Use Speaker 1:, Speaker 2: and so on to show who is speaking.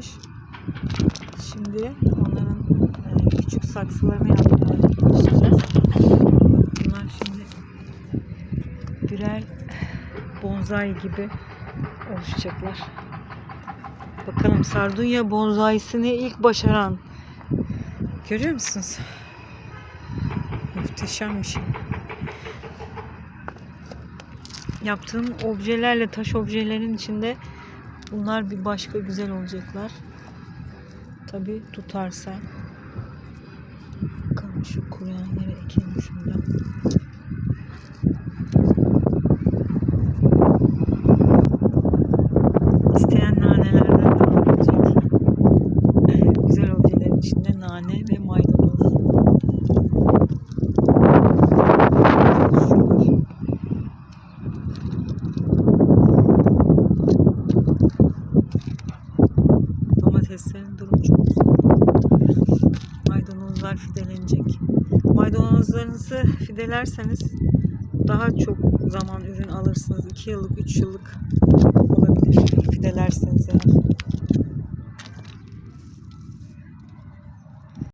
Speaker 1: olmamış. Şimdi onların e, küçük saksılarını yapmaya başlayacağız. Bunlar şimdi birer bonsai gibi oluşacaklar. Bakalım sardunya bonsaisini ilk başaran. Görüyor musunuz? Muhteşem bir şey. Yaptığım objelerle taş objelerin içinde bunlar bir başka güzel olacaklar. Tabi tutarsa. Bakalım şu kuruyanları ekelim şurada. Domateslerin durumu çok güzel. Maydanozlar fidelenecek. Maydanozlarınızı fidelerseniz daha çok zaman ürün alırsınız. 2 yıllık, 3 yıllık olabilir. Fidelerseniz eğer.